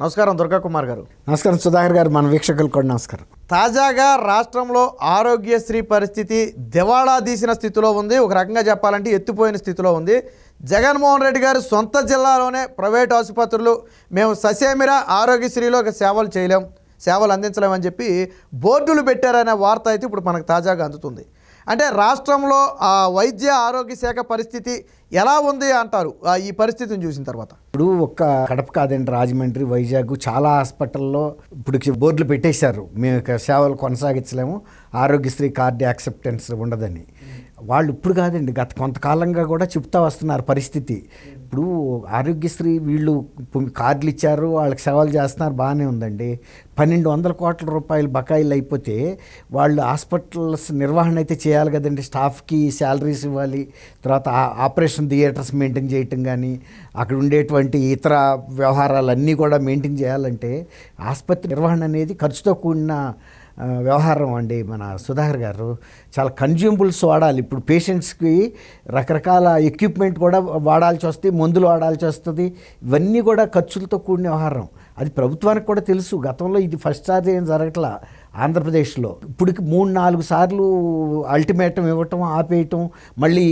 నమస్కారం దుర్గా కుమార్ గారు. నమస్కారం సుధాకర్ గారు మన వీక్షకులు కూడా నమస్కారం. తాజాగా రాష్ట్రంలో ఆరోగ్యశ్రీ పరిస్థితి దివాళా తీసిన స్థితిలో ఉంది. ఒక రకంగా చెప్పాలంటే ఎత్తిపోయిన స్థితిలో ఉంది. జగన్మోహన్ రెడ్డి గారు సొంత జిల్లాలోనే ప్రైవేట్ ఆసుపత్రులు. మేము ససేమిరా ఆరోగ్యశ్రీలో ఇక సేవలు చేయలేం సేవలు అందించలేమని చెప్పి బోర్డులు పెట్టారనే వార్త అయితే ఇప్పుడు మనకు తాజాగా అందుతుంది. అంటే రాష్ట్రంలో ఆ వైద్య ఆరోగ్య శాఖ పరిస్థితి ఎలా ఉంది అంటారు? ఆ ఈ పరిస్థితిని చూసిన తర్వాత. ఇప్పుడు ఒక్క కడప కాదండి రాజమండ్రి వైజాగ్ చాలా హాస్పిటల్లో ఇప్పుడు బోర్డులు పెట్టేశారు. మేము సేవలు కొనసాగించలేము. ఆరోగ్యశ్రీ కార్డు యాక్సెప్టెన్స్ ఉండదని. వాళ్ళు ఇప్పుడు కాదండి గత కొంతకాలంగా కూడా చెప్తా వస్తున్నారు పరిస్థితి. ఇప్పుడు ఆరోగ్యశ్రీ వీళ్ళు కార్డులు ఇచ్చారు వాళ్ళకి సేవలు చేస్తున్నారు బాగానే ఉందండి. పన్నెండు వందల కోట్ల రూపాయలు బకాయిలు అయిపోతే వాళ్ళు హాస్పిటల్స్ నిర్వహణ అయితే చేయాలి కదండి. స్టాఫ్కి శాలరీస్ ఇవ్వాలి తర్వాత ఆ- ఆపరేషన్ థియేటర్స్ మెయింటైన్ చేయటం కానీ అక్కడ ఉండేటువంటి ఇతర వ్యవహారాలన్నీ కూడా మెయింటైన్ చేయాలంటే ఆసుపత్రి నిర్వహణ అనేది ఖర్చుతో కూడిన వ్యవహారం అండి మన సుధాకర్ గారు. చాలా కన్జ్యూమబుల్స్ వాడాలి. ఇప్పుడు పేషెంట్స్కి రకరకాల ఎక్విప్మెంట్ కూడా వాడాల్సి వస్తుంది మందులు వాడాల్సి వస్తుంది. ఇవన్నీ కూడా ఖర్చులతో కూడిన వ్యవహారం. అది ప్రభుత్వానికి కూడా తెలుసు. గతంలో ఇది ఫస్ట్ చార్జ్ ఏం జరగట్లా. ఆంధ్రప్రదేశ్లో. ఇప్పటికి మూడు నాలుగు సార్లు అల్టిమేటం ఇవ్వటం ఆపేయటం మళ్ళీ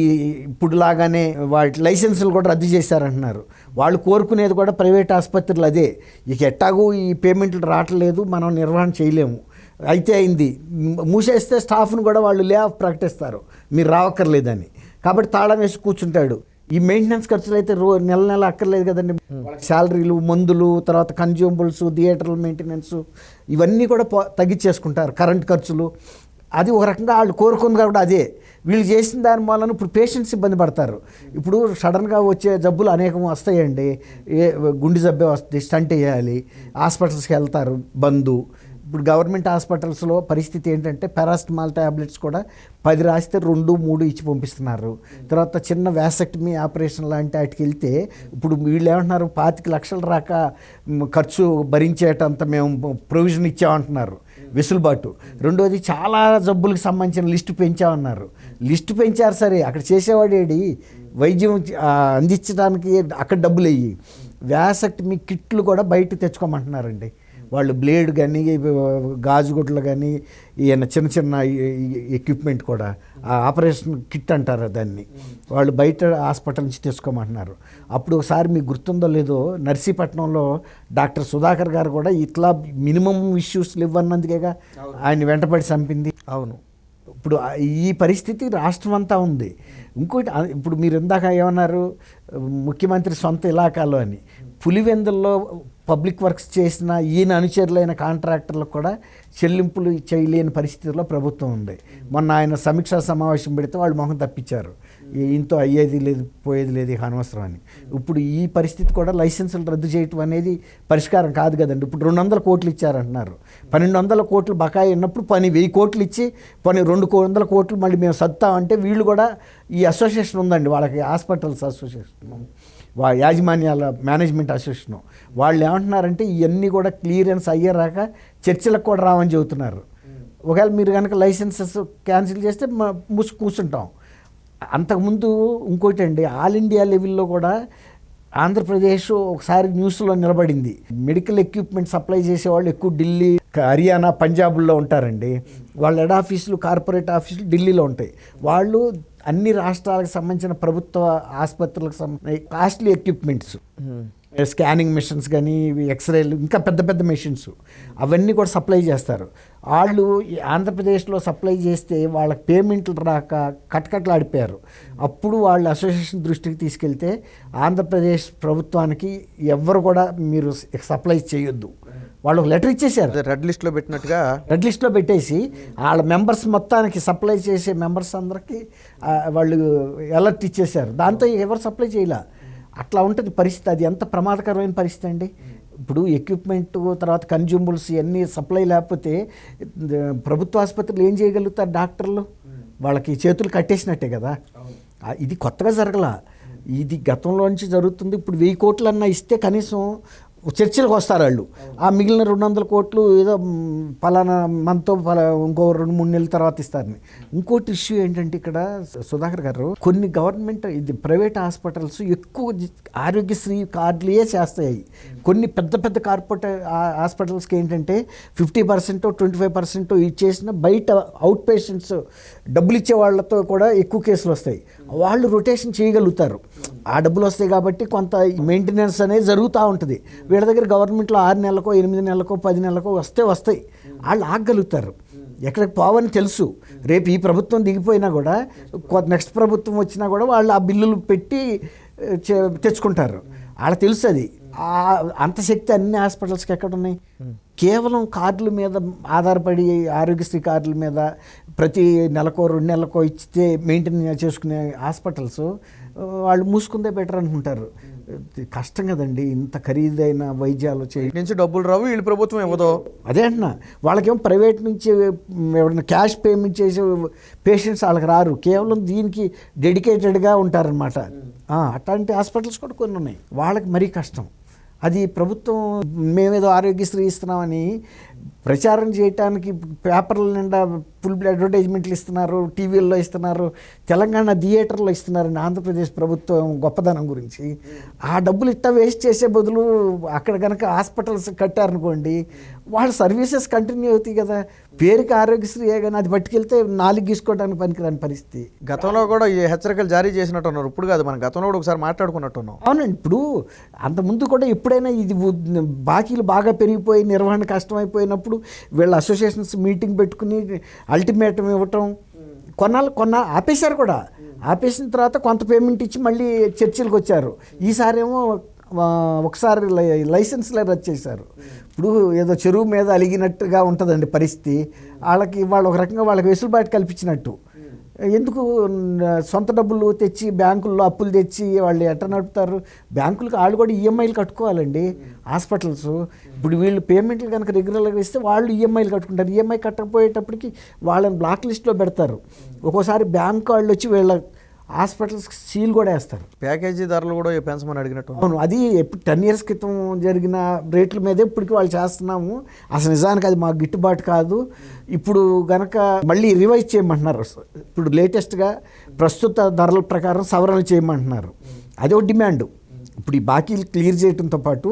ఇప్పుడు లాగానే వాటి లైసెన్సులు కూడా రద్దు చేశారంటున్నారు. వాళ్ళు కోరుకునేది కూడా ప్రైవేట్ ఆసుపత్రులు అదే. ఇక ఎట్టాగూ ఈ పేమెంట్లు రావట్లేదు మనం నిర్వహణ చేయలేము. అయితే అయింది. మూసేస్తే స్టాఫ్ను కూడా వాళ్ళు లే ఆఫ్ ప్రకటిస్తారు. మీరు రావక్కర్లేదని. కాబట్టి తాళం వేసి కూర్చుంటాడు. ఈ మెయింటెనెన్స్ ఖర్చులు అయితే రో నెల నెల అక్కర్లేదు కదండి. శాలరీలు మందులు తర్వాత కన్జ్యూమబుల్స్ థియేటర్ల మెయింటెనెన్స్ ఇవన్నీ కూడా పో- తగ్గించేసుకుంటారు కరెంట్ ఖర్చులు. అది ఒక రకంగా వాళ్ళు కోరుకుంది కాబట్టి అదే. వీళ్ళు చేసిన దాని వలన ఇప్పుడు పేషెంట్స్ ఇబ్బంది పడతారు. ఇప్పుడు సడన్గా వచ్చే జబ్బులు అనేకం వస్తాయండి. ఏ గుండె జబ్బే వస్తుంది స్టంట్ వేయాలి హాస్పిటల్స్కి వెళ్తారు బంధు ఇప్పుడు గవర్నమెంట్ హాస్పిటల్స్లో పరిస్థితి ఏంటంటే పారాసిటమాల్ ట్యాబ్లెట్స్ కూడా పది రాస్తే రెండు మూడు ఇచ్చి పంపిస్తున్నారు. తర్వాత చిన్న వ్యాసెక్టమీ ఆపరేషన్ లాంటి వాటికి వెళ్తే ఇప్పుడు వీళ్ళు ఏమంటున్నారు? పాతిక లక్షలు రాక ఖర్చు భరించేటంత మేము ప్రొవిజన్ ఇచ్చామంటున్నారు వెసులుబాటు. రెండోది చాలా జబ్బులకు సంబంధించిన లిస్టు పెంచామన్నారు. లిస్టు పెంచారు సరే అక్కడ చేసేవాడేడి వైద్యం అందించడానికి అక్కడ డబ్బులు వేయి. వ్యాసక్టమీ కిట్లు కూడా బయట తెచ్చుకోమంటున్నారండి. వాళ్ళు బ్లేడ్ కానీ గాజుగుడ్లు కానీ ఈయన చిన్న చిన్న ఎక్విప్మెంట్ కూడా ఆ ఆపరేషన్ కిట్ అంటారు దాన్ని. వాళ్ళు బయట హాస్పిటల్ నుంచి తెచ్చుకోమంటున్నారు అప్పుడు ఒకసారి మీకు గుర్తుందో లేదో నర్సీపట్నంలో డాక్టర్ సుధాకర్ గారు కూడా ఇట్లా మినిమం ఇష్యూస్లు ఇవ్వన్నందుకేగా ఆయన వెంటబడి చంపింది. అవును. ఇప్పుడు ఈ పరిస్థితి రాష్ట్రం అంతా ఉంది. ఇంకోటి ఇప్పుడు మీరు ఇందాక ఏమన్నారు ముఖ్యమంత్రి సొంత ఇలాకాలో అని. పులివెందుల్లో పబ్లిక్ వర్క్స్ చేసిన ఈయన అనుచరులైన కాంట్రాక్టర్లకు కూడా చెల్లింపులు చేయలేని పరిస్థితిలో ప్రభుత్వం ఉంది. మొన్న ఆయన సమీక్షా సమావేశం పెడితే వాళ్ళు మొహం తప్పించారు. ఇంతో అయ్యేది లేదు పోయేది లేదు ఇక అనవసరం అని ఇప్పుడు ఈ పరిస్థితి కూడా లైసెన్సులు రద్దు చేయటం అనేది పరిష్కారం కాదు కదండి. ఇప్పుడు రెండు వందల కోట్లు ఇచ్చారంటున్నారు. పన్నెండు వందల కోట్లు బకాయి ఉన్నప్పుడు పని వెయ్యి కోట్లు ఇచ్చి పని రెండు కో- వందల కోట్లు మళ్ళీ మేము సత్తామంటే వీళ్ళు కూడా ఈ అసోసియేషన్ ఉందండి. వాళ్ళకి హాస్పిటల్స్ అసోసియేషన్. వా యాజమాన్యాల మేనేజ్మెంట్ అసోసియేషన్. వాళ్ళు ఏమంటున్నారంటే ఇవన్నీ కూడా క్లియరెన్స్ అయ్యేరాక చర్చలకు కూడా రావని చెబుతున్నారు. ఒకవేళ మీరు కనుక లైసెన్సెస్ క్యాన్సిల్ చేస్తే మ- మూసి కూర్చుంటాం. అంతకుముందు ఇంకోటి అండి ఆల్ ఇండియా లెవెల్లో కూడా ఆంధ్రప్రదేశ్ ఒకసారి న్యూస్లో నిలబడింది. మెడికల్ ఎక్విప్మెంట్ సప్లై చేసేవాళ్ళు ఎక్కువ ఢిల్లీ హర్యానా పంజాబ్లో ఉంటారండి. వాళ్ళ హెడ్ ఆఫీసులు కార్పొరేట్ ఆఫీసులు ఢిల్లీలో ఉంటాయి. వాళ్ళు అన్ని రాష్ట్రాలకు సంబంధించిన ప్రభుత్వ ఆసుపత్రులకు సంబంధించిన కాస్ట్లీ ఎక్విప్మెంట్స్. స్కానింగ్ మిషన్స్ కానీ ఎక్స్రేలు ఇంకా పెద్ద పెద్ద మెషిన్స్. అవన్నీ కూడా సప్లై చేస్తారు. వాళ్ళు ఆంధ్రప్రదేశ్లో సప్లై చేస్తే వాళ్ళకి పేమెంట్లు రాక కటకట్లాడిపోయారు. అప్పుడు వాళ్ళు అసోసియేషన్ దృష్టికి తీసుకెళ్తే ఆంధ్రప్రదేశ్ ప్రభుత్వానికి ఎవ్వరు కూడా మీరు సప్లై చేయొద్దు. వాళ్ళు ఒక లెటర్ ఇచ్చేశారు. అదే రెడ్ లిస్ట్లో పెట్టినట్టుగా రెడ్ లిస్ట్లో పెట్టేసి వాళ్ళ మెంబర్స్ మొత్తానికి సప్లై చేసే మెంబర్స్ అందరికీ వాళ్ళు అలర్ట్ ఇచ్చేశారు. దాంతో ఎవరు సప్లై చేయలే? అట్లా ఉంటుంది పరిస్థితి. అది ఎంత ప్రమాదకరమైన పరిస్థితి అండి? ఇప్పుడు ఎక్విప్మెంట్ తర్వాత కన్జ్యూమబుల్స్ ఇవన్నీ సప్లై లేకపోతే ప్రభుత్వ ఆసుపత్రులు ఏం చేయగలుగుతారు డాక్టర్లు? వాళ్ళకి చేతులు కట్టేసినట్టే కదా. ఇది కొత్తగా జరగల. ఇది గతంలోంచి జరుగుతుంది. ఇప్పుడు వెయ్యి కోట్లన్నా ఇస్తే కనీసం చర్చలకు వస్తారు వాళ్ళు. ఆ మిగిలిన రెండు వందల కోట్లు ఏదో ఫలానా పలానా మనతో పలా ఇంకో రెండు మూడు నెలల తర్వాత ఇస్తారని ఇంకోటి ఇష్యూ ఏంటంటే ఇక్కడ సుధాకర్ గారు కొన్ని గవర్నమెంట్ ఇది ప్రైవేట్ హాస్పిటల్స్ ఎక్కువ ఆరోగ్యశ్రీ కార్డులే చేస్తాయి. కొన్ని పెద్ద పెద్ద కార్పొరేట్ హాస్పిటల్స్కి ఏంటంటే fifty percent twenty five percent ఇచ్చేసిన బయట అవుట్ పేషెంట్స్ డబ్బులు ఇచ్చే వాళ్ళతో కూడా ఎక్కువ కేసులు వస్తాయి. వాళ్ళు రొటేషన్ చేయగలుగుతారు. ఆ డబ్బులు వస్తాయి కాబట్టి కొంత మెయింటెనెన్స్ అనేది జరుగుతూ ఉంటుంది. వీళ్ళ దగ్గర గవర్నమెంట్లో ఆరు నెలలకో ఎనిమిది నెలలకో పది నెలలకో వస్తే వస్తాయి. వాళ్ళు ఆగగలుగుతారు. ఎక్కడికి పోవని తెలుసు. రేపు ఈ ప్రభుత్వం దిగిపోయినా కూడా నెక్స్ట్ ప్రభుత్వం వచ్చినా కూడా వాళ్ళు ఆ బిల్లులు పెట్టి తెచ్చుకుంటారు. వాళ్ళకి తెలుసు అది. అంత శక్తి అన్ని హాస్పిటల్స్కి ఎక్కడ ఉన్నాయి కేవలం కార్డుల మీద ఆధారపడి ఆరోగ్యశ్రీ కార్డుల మీద ప్రతి నెలకో రెండు నెలలకో ఇచ్చితే మెయింటైన్ చేసుకునే హాస్పిటల్స్ వాళ్ళు మూసుకుందే బెటర్ అనుకుంటారు. కష్టం కదండి ఇంత ఖరీదైన వైద్యాలు చేయ ఇటు నుంచి డబ్బులు రావు వీళ్ళు ప్రభుత్వం ఇవ్వదు. అదే అంటున్నా వాళ్ళకేమో ప్రైవేట్ నుంచి ఎవరైనా క్యాష్ పేమెంట్ చేసే పేషెంట్స్ వాళ్ళకి రారు. కేవలం దీనికి డెడికేటెడ్గా ఉంటారనమాట అట్లాంటి హాస్పిటల్స్ కూడా కొన్ని ఉన్నాయి. వాళ్ళకి మరీ కష్టం. అది ప్రభుత్వం మేమేదో ఆరోగ్యశ్రీ ఇస్తున్నామని ప్రచారం చేయటానికి పేపర్ల నిండా ఫుల్ అడ్వర్టైజ్మెంట్లు ఇస్తున్నారు టీవీల్లో ఇస్తున్నారు తెలంగాణ థియేటర్లో ఇస్తున్నారండి ఆంధ్రప్రదేశ్ ప్రభుత్వం గొప్పదనం గురించి. ఆ డబ్బులు ఇట్టా వేస్ట్ చేసే బదులు అక్కడ కనుక హాస్పిటల్స్ కట్టారనుకోండి వాళ్ళ సర్వీసెస్ కంటిన్యూ అవుతాయి కదా. పేరుకి ఆరోగ్యశ్రీయే కానీ అది పట్టుకెళ్తే నాలుగు గీసుకోవడానికి పనికిరాని పరిస్థితి. గతంలో కూడా ఈ హెచ్చరికలు జారీ చేసినట్టు ఉన్నారు ఇప్పుడు కాదు మనం గతంలో కూడా ఒకసారి మాట్లాడుకున్నట్టున్నాం. అవునండి ఇప్పుడు అంతకుముందు కూడా ఎప్పుడైనా ఇది బాకీలు బాగా పెరిగిపోయి నిర్వహణ కష్టమైపోయినప్పుడు వీళ్ళ అసోసియేషన్స్ మీటింగ్ పెట్టుకుని అల్టిమేటం ఇవ్వటం కొన్నాళ్ళు కొన్న ఆపేశారు కూడా. ఆపేసిన తర్వాత కొంత పేమెంట్ ఇచ్చి మళ్ళీ చర్చలకు వచ్చారు. ఈసారేమో ఒకసారి లై- లైసెన్స్లే రద్దు చేశారు ఇప్పుడు ఏదో చెరువు మీద అలిగినట్టుగా ఉంటుందండి పరిస్థితి. వాళ్ళకి వాళ్ళు ఒక రకంగా వాళ్ళకి వెసులుబాటు కల్పించినట్టు. ఎందుకు సొంత డబ్బులు తెచ్చి బ్యాంకుల్లో అప్పులు తెచ్చి వాళ్ళు ఎట్ట నడుపుతారు? బ్యాంకులకు వాళ్ళు కూడా ఈఎంఐలు కట్టుకోవాలండి. హాస్పిటల్స్. ఇప్పుడు వీళ్ళు పేమెంట్లు కనుక రెగ్యులర్గా ఇస్తే వాళ్ళు ఈఎంఐలు కట్టుకుంటారు. ఈఎంఐ కట్టకపోయేటప్పటికి వాళ్ళని బ్లాక్ లిస్ట్లో పెడతారు. ఒక్కోసారి బ్యాంక్ వాళ్ళు వచ్చి వీళ్ళ హాస్పిటల్స్ సీల్ కూడా వేస్తారు. ప్యాకేజీ ధరలు కూడా పెంచమని అడిగినట్టు. అవును అది ఎప్పుడు టెన్ ఇయర్స్ క్రితం జరిగిన రేట్ల మీదే ఇప్పటికి వాళ్ళు చేస్తున్నాము. అసలు నిజానికి అది మాకు గిట్టుబాటు కాదు. ఇప్పుడు గనక మళ్ళీ రివైజ్ చేయమంటున్నారు. ఇప్పుడు లేటెస్ట్గా ప్రస్తుత ధరల ప్రకారం సవరణ చేయమంటున్నారు. అది ఒక డిమాండ్. ఇప్పుడు ఈ బాకీలు క్లియర్ చేయడంతో పాటు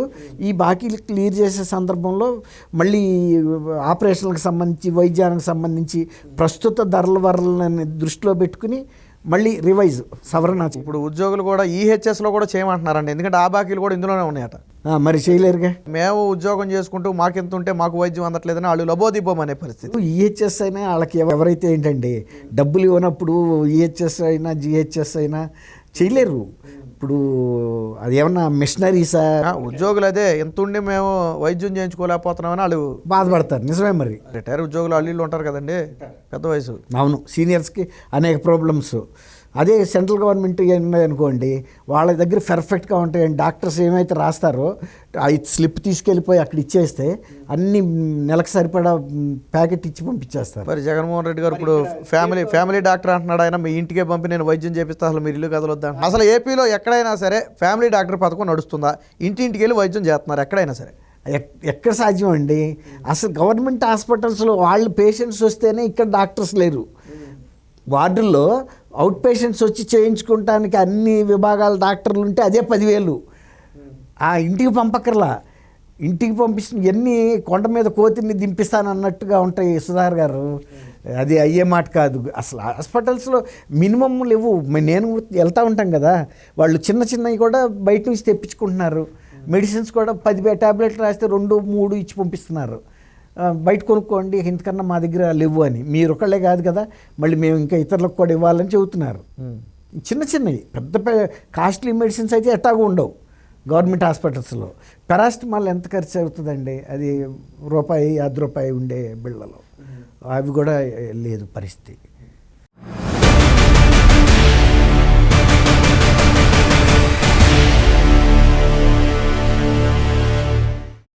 ఈ బాకీలు క్లియర్ చేసే సందర్భంలో మళ్ళీ ఆపరేషన్లకు సంబంధించి వైద్యానికి సంబంధించి ప్రస్తుత ధరల వరలని దృష్టిలో పెట్టుకుని మళ్ళీ రివైజ్ సవరణ ఇప్పుడు ఉద్యోగులు కూడా ఈహెచ్ఎస్లో కూడా చేయమంటున్నారండి. ఎందుకంటే ఆ బాకీలు కూడా ఇందులోనే ఉన్నాయట. మరి చేయలేరుగా? మేము ఉద్యోగం చేసుకుంటూ మాకెంత ఉంటే మాకు వైద్యం అందట్లేదని వాళ్ళు లబోదిబ్బం అనే పరిస్థితి. ఈహెచ్ఎస్ అయినా వాళ్ళకి ఎవ- ఎవరైతే ఏంటండి డబ్బులు ఇవ్వనప్పుడు ఈహెచ్ఎస్ అయినా జిహెచ్ఎస్ అయినా చేయలేరు. ఇప్పుడు అది ఏమన్నా మిషనరీసా ఉద్యోగులు అదే ఎంత ఉండి మేము వైద్యం చేయించుకోలేకపోతున్నామని వాళ్ళు బాధపడతారు. నిజమే మరి. రిటైర్ ఉద్యోగులు వీళ్ళు ఉంటారు కదండి పెద్ద వయసు. అవును సీనియర్స్కి అనేక ప్రాబ్లమ్స్ అదే సెంట్రల్ గవర్నమెంట్ అనుకోండి వాళ్ళ దగ్గర పర్ఫెక్ట్గా ఉంటాయండి డాక్టర్స్ ఏమైతే రాస్తారో ఆ స్లిప్ తీసుకెళ్ళిపోయి అక్కడ ఇచ్చేస్తే అన్ని నెలకు సరిపడా ప్యాకెట్ ఇచ్చి పంపించేస్తారు. మరి జగన్మోహన్ రెడ్డి గారు ఇప్పుడు ఫ్యామిలీ ఫ్యామిలీ డాక్టర్ అంటున్నాడు ఆయన మీ ఇంటికే పంపి నేను వైద్యం చేపిస్తా అసలు మీరు ఇల్లు కదలొద్దా అసలు ఏపీలో ఎక్కడైనా సరే ఫ్యామిలీ డాక్టర్ పథకం నడుస్తుందా? ఇంటింటికి వెళ్ళి వైద్యం చేస్తున్నారు ఎక్కడైనా సరే. ఎక్- ఎక్కడ సాధ్యం అండి? అసలు గవర్నమెంట్ హాస్పిటల్స్లో వాళ్ళు పేషెంట్స్ వస్తేనే ఇక్కడ డాక్టర్స్ లేరు. వార్డుల్లో అవుట్ పేషెంట్స్ వచ్చి చేయించుకుంటానికి అన్ని విభాగాల డాక్టర్లు ఉంటే అదే పదివేలు. ఆ ఇంటికి పంపకర్లా ఇంటికి పంపిస్తున్న ఎన్ని కొండ మీద కోతిని దింపిస్తాను అన్నట్టుగా ఉంటాయి సుధార్ గారు. అది అయ్యే మాట కాదు. అసలు హాస్పిటల్స్లో మినిమం లేవు. నేను వెళ్తూ ఉంటాం కదా. వాళ్ళు చిన్న చిన్నవి కూడా బయట నుంచి తెప్పించుకుంటున్నారు. మెడిసిన్స్ కూడా పది టాబ్లెట్లు రాస్తే రెండు మూడు ఇచ్చి పంపిస్తున్నారు. బయట కొనుక్కోండి ఇంతకన్నా మా దగ్గర లేవు అని. మీరు ఒకళ్ళే కాదు కదా మళ్ళీ మేము ఇంకా ఇతరులకు కూడా ఇవ్వాలని చెబుతున్నారు. చిన్న చిన్నవి పెద్ద కాస్ట్లీ మెడిసిన్స్ అయితే ఎట్టాగా ఉండవు గవర్నమెంట్ హాస్పిటల్స్లో. పెరాస్టమాల్ ఎంత ఖర్చు అవుతుందండి? అది రూపాయి అర్ధ రూపాయి ఉండే బిళ్ళలో. అవి కూడా లేదు పరిస్థితి.